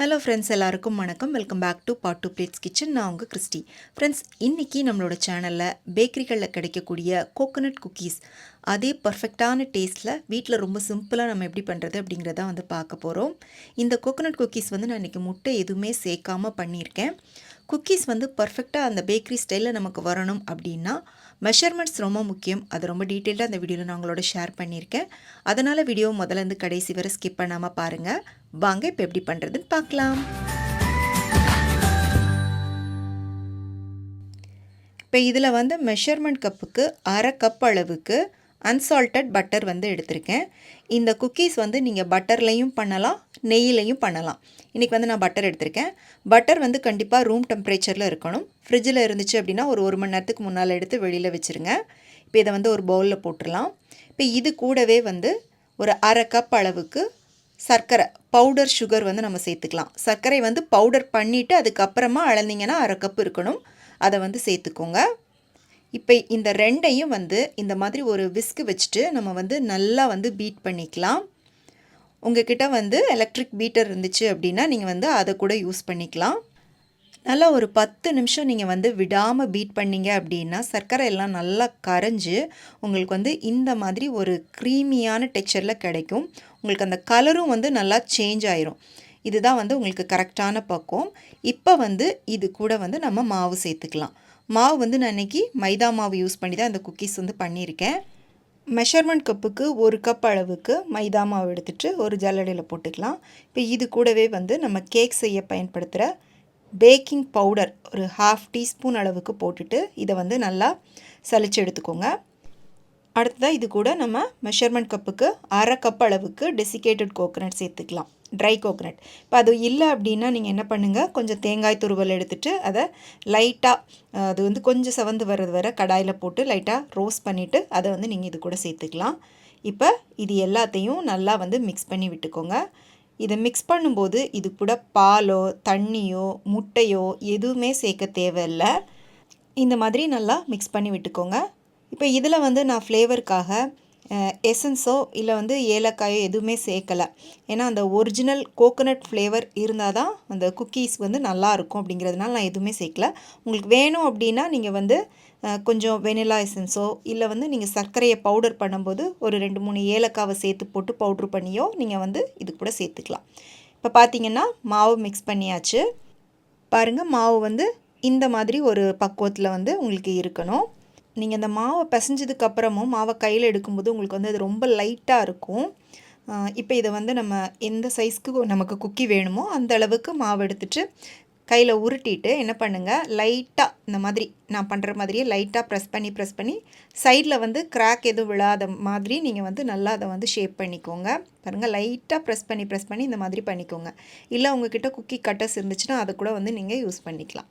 Hello friends எல்லாருக்கும் வணக்கம். Welcome back to pot to plates kitchen நான் உங்கள் கிறிஸ்டி. ஃப்ரெண்ட்ஸ் இன்றைக்கி நம்மளோட சேனலில் பேக்கரிகளில் கிடைக்கக்கூடிய கோகோனட் குக்கீஸ் அதே பர்ஃபெக்டான டேஸ்ட்டில் வீட்டில் ரொம்ப சிம்பிளாக நம்ம எப்படி பண்ணுறது அப்படிங்கிறத வந்து பார்க்க போகிறோம் இந்த கோகோனட் குக்கீஸ் வந்து நான் இன்றைக்கி முட்டை எதுவுமே சேர்க்காம பண்ணியிருக்கேன். குக்கீஸ் வந்து பர்ஃபெக்டாக அந்த பேக்கரி ஸ்டைலில் நமக்கு வரணும் அப்படின்னா மெஷர்மெண்ட்ஸ் ரொம்ப முக்கியம். அது ரொம்ப டீட்டெயில்டாக அந்த வீடியோவில் நான் உங்களோட ஷேர் பண்ணியிருக்கேன். அதனால் வீடியோ முதலேருந்து கடைசி வரை ஸ்கிப் பண்ணாமல் பாருங்கள் வாங்க இப்போ எப்படி பண்ணுறதுன்னு பார்க்கலாம். இப்போ இதில் வந்து மெஷர்மெண்ட் கப்புக்கு அரை கப் அளவுக்கு அன்சால்டட் பட்டர் வந்து எடுத்திருக்கேன். இந்த குக்கீஸ் வந்து நீங்கள் பட்டர்லேயும் பண்ணலாம் நெய்யிலையும் பண்ணலாம். இன்றைக்கி வந்து நான் பட்டர் எடுத்திருக்கேன். பட்டர் வந்து கண்டிப்பாக ரூம் டெம்பரேச்சரில் இருக்கணும். ஃப்ரிட்ஜில் இருந்துச்சு அப்படின்னா ஒரு ஒரு மணி நேரத்துக்கு முன்னால் எடுத்து வெளியில் வச்சுருங்க. இப்போ இதை வந்து ஒரு பவுலில் போட்டுடலாம். இப்போ இது கூடவே வந்து ஒரு அரை கப் அளவுக்கு சர்க்கரை பவுடர் சுகர் வந்து நம்ம சேர்த்துக்கலாம். சர்க்கரை வந்து பவுடர் பண்ணிவிட்டு அதுக்கப்புறமா அளந்தீங்கன்னா அரை கப் இருக்கணும். அதை வந்து சேர்த்துக்கோங்க. இப்போ இந்த ரெண்டையும் வந்து இந்த மாதிரி ஒரு விஸ்க்கு வச்சுட்டு நம்ம வந்து நல்லா வந்து பீட் பண்ணிக்கலாம். உங்ககிட்ட வந்து எலக்ட்ரிக் பீட்டர் இருந்துச்சு அப்படின்னா நீங்கள் வந்து அதை கூட யூஸ் பண்ணிக்கலாம். நல்லா ஒரு பத்து நிமிஷம் நீங்கள் வந்து விடாமல் பீட் பண்ணிங்க அப்படின்னா சர்க்கரை எல்லாம் நல்லா கரைஞ்சி உங்களுக்கு வந்து இந்த மாதிரி ஒரு க்ரீமியான டெக்ஸ்சரில் கிடைக்கும். உங்களுக்கு அந்த கலரும் வந்து நல்லா சேஞ்ச் ஆயிரும். இதுதான் வந்து உங்களுக்கு கரெக்டான பக்குவம். இப்போ வந்து இது கூட வந்து நம்ம மாவு சேர்த்துக்கலாம். மாவு வந்து நான் இன்றைக்கி மைதா மாவு யூஸ் பண்ணி தான் இந்த குக்கீஸ் வந்து பண்ணியிருக்கேன். மெஷர்மெண்ட் கப்புக்கு ஒரு கப் அளவுக்கு மைதா மாவு எடுத்துகிட்டு ஒரு ஜல்லடையில் போட்டுக்கலாம். இப்போ இது கூடவே வந்து நம்ம கேக் செய்ய பயன்படுத்துகிற பேக்கிங் பவுடர் ஒரு ஹாஃப் டீஸ்பூன் அளவுக்கு போட்டுட்டு இதை வந்து நல்லா சளிச்சு எடுத்துக்கோங்க. அடுத்ததாக இது கூட நம்ம மெஷர்மெண்ட் கப்புக்கு அரை கப் அளவுக்கு டெசிகேட்டட் கோகோனட் சேர்த்துக்கலாம். ட்ரை கோகோனட் இப்போ அது இல்லை அப்படின்னா நீங்கள் என்ன பண்ணுங்கள் கொஞ்சம் தேங்காய் துருவல் எடுத்துகிட்டு அதை லைட்டாக அது வந்து கொஞ்சம் செவந்து வர்றது வர கடாயில் போட்டு லைட்டாக ரோஸ்ட் பண்ணிவிட்டு அதை வந்து நீங்கள் இது கூட சேர்த்துக்கலாம். இப்போ இது எல்லாத்தையும் நல்லா வந்து மிக்ஸ் பண்ணி விட்டுக்கோங்க. இதை மிக்ஸ் பண்ணும்போது இது கூட பாலோ தண்ணியோ முட்டையோ எதுவுமே சேர்க்க தேவையில்லை. இந்த மாதிரி நல்லா மிக்ஸ் பண்ணி விட்டுக்கோங்க. இப்போ இதில் வந்து நான் ஃப்ளேவருக்காக எசன்ஸோ இல்லை வந்து ஏலக்காயோ எதுவுமே சேர்க்கலை. ஏன்னா அந்த ஒரிஜினல் கோகோனட் ஃப்ளேவர் இருந்தால் தான் அந்த குக்கீஸ் வந்து நல்லாயிருக்கும் அப்படிங்கிறதுனால நான் எதுவுமே சேர்க்கல. உங்களுக்கு வேணும் அப்படின்னா நீங்கள் வந்து கொஞ்சம் வெனிலா எசன்ஸோ இல்லை வந்து நீங்கள் சர்க்கரையை பவுடர் பண்ணும்போது ஒரு ரெண்டு மூணு ஏலக்காவை சேர்த்து போட்டு பவுட்ரு பண்ணியோ நீங்கள் வந்து இது கூட சேர்த்துக்கலாம். இப்போ பார்த்தீங்கன்னா மாவு மிக்ஸ் பண்ணியாச்சு. பாருங்கள் மாவு வந்து இந்த மாதிரி ஒரு பக்குவத்தில் வந்து உங்களுக்கு இருக்கணும். நீங்கள் அந்த மாவை பிசைஞ்சதுக்கப்புறமும் மாவை கையில் எடுக்கும்போது உங்களுக்கு வந்து அது ரொம்ப லைட்டாக இருக்கும். இப்போ இதை வந்து நம்ம எந்த சைஸ்க்கு நமக்கு குக்கி வேணுமோ அந்த அளவுக்கு மாவு எடுத்துகிட்டு கையில் உருட்டிட்டு என்ன பண்ணுங்கள் லைட்டாக இந்த மாதிரி நான் பண்ணுற மாதிரியே லைட்டாக ப்ரெஸ் பண்ணி ப்ரெஸ் பண்ணி சைடில் வந்து கிராக் எதுவும் விழாத மாதிரி நீங்கள் வந்து நல்லா அதை வந்து ஷேப் பண்ணிக்கோங்க. பாருங்கள் லைட்டாக ப்ரெஸ் பண்ணி ப்ரெஸ் பண்ணி இந்த மாதிரி பண்ணிக்கோங்க. இல்லை உங்ககிட்ட குக்கி கட்டர்ஸ் இருந்துச்சுன்னா அதை கூட வந்து நீங்கள் யூஸ் பண்ணிக்கலாம்.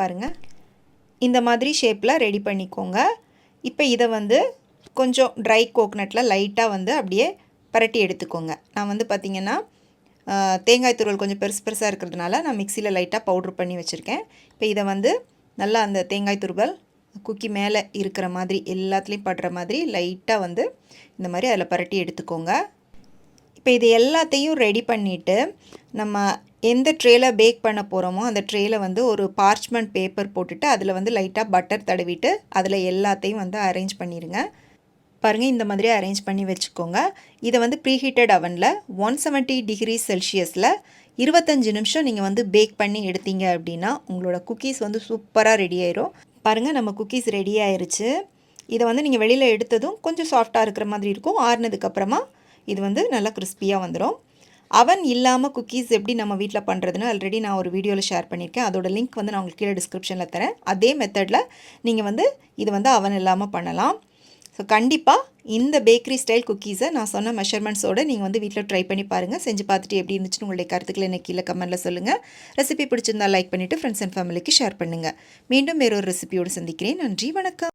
பாருங்கள் இந்த மாதிரி ஷேப்பில் ரெடி பண்ணிக்கோங்க. இப்போ இதை வந்து கொஞ்சம் ட்ரை கோக்னட்டில் லைட்டாக வந்து அப்படியே பரட்டி எடுத்துக்கோங்க. நான் வந்து பார்த்திங்கன்னா தேங்காய் துருவல் கொஞ்சம் பெருசு பெருசாக இருக்கிறதுனால நான் மிக்சியில் லைட்டாக பவுட்ரு பண்ணி வச்சுருக்கேன். இப்போ இதை வந்து நல்லா அந்த தேங்காய் துருவல் குக்கி மேலே இருக்கிற மாதிரி எல்லாத்துலேயும் படுற மாதிரி லைட்டாக வந்து இந்த மாதிரி அதில் பரட்டி எடுத்துக்கோங்க. இப்போ இது எல்லாத்தையும் ரெடி பண்ணிவிட்டு நம்ம எந்த ட்ரேயில் பேக் பண்ண போகிறோமோ அந்த ட்ரேயில் வந்து ஒரு பார்ச்மெண்ட் பேப்பர் போட்டுட்டு அதில் வந்து லைட்டாக பட்டர் தடவிட்டு அதில் எல்லாத்தையும் வந்து அரேஞ்ச் பண்ணிடுங்க பாருங்கள் இந்த மாதிரி அரேஞ்ச் பண்ணி வச்சுக்கோங்க. இதை வந்து ப்ரீஹீட்டட் அவனில் ஒன் செவன்ட்டி டிகிரி செல்சியஸில் இருபத்தஞ்சி நிமிஷம் நீங்கள் வந்து பேக் பண்ணி எடுத்தீங்க அப்படின்னா உங்களோட குக்கீஸ் வந்து சூப்பராக ரெடி ஆயிரும். பாருங்கள் நம்ம குக்கீஸ் ரெடி ஆயிடுச்சு இதை வந்து நீங்கள் வெளியில் எடுத்ததும் கொஞ்சம் சாஃப்டாக இருக்கிற மாதிரி இருக்கும். ஆறுனதுக்கப்புறமா இது வந்து நல்லா கிறிஸ்பியாக வந்துடும் அவன் இல்லாமல் குக்கீஸ் எப்படி நம்ம வீட்டில் பண்ணுறதுன்னு ஆல்ரெடி நான் ஒரு வீடியோவில் ஷேர் பண்ணியிருக்கேன். அதோட லிங்க் வந்து நான் உங்களுக்கு கீழே டிஸ்கிரிப்ஷனில் தரேன். அதே மெத்தடில் நீங்கள் வந்து இது வந்து அவன் இல்லாமல் பண்ணலாம். ஸோ கண்டிப்பாக இந்த பேக்கரி ஸ்டைல் குக்கீஸை நான் சொன்ன மெஷர்மெண்ட்ஸோடு நீங்கள் வந்து வீட்டில் ட்ரை பண்ணி பாருங்கள் செஞ்சு பார்த்துட்டு எப்படி இருந்துச்சுன்னு உங்களுடைய கருத்துக்களை எனக்கு கீழே கமெண்ட்டில் சொல்லுங்கள் ரெசிபி பிடிச்சிருந்தால் லைக் பண்ணிவிட்டு ஃப்ரெண்ட்ஸ் அண்ட் ஃபேமிலிக்கு ஷேர் பண்ணுங்கள் மீண்டும் வேறொரு ரெசிபியோடு சந்திக்கிறேன். நன்றி வணக்கம்.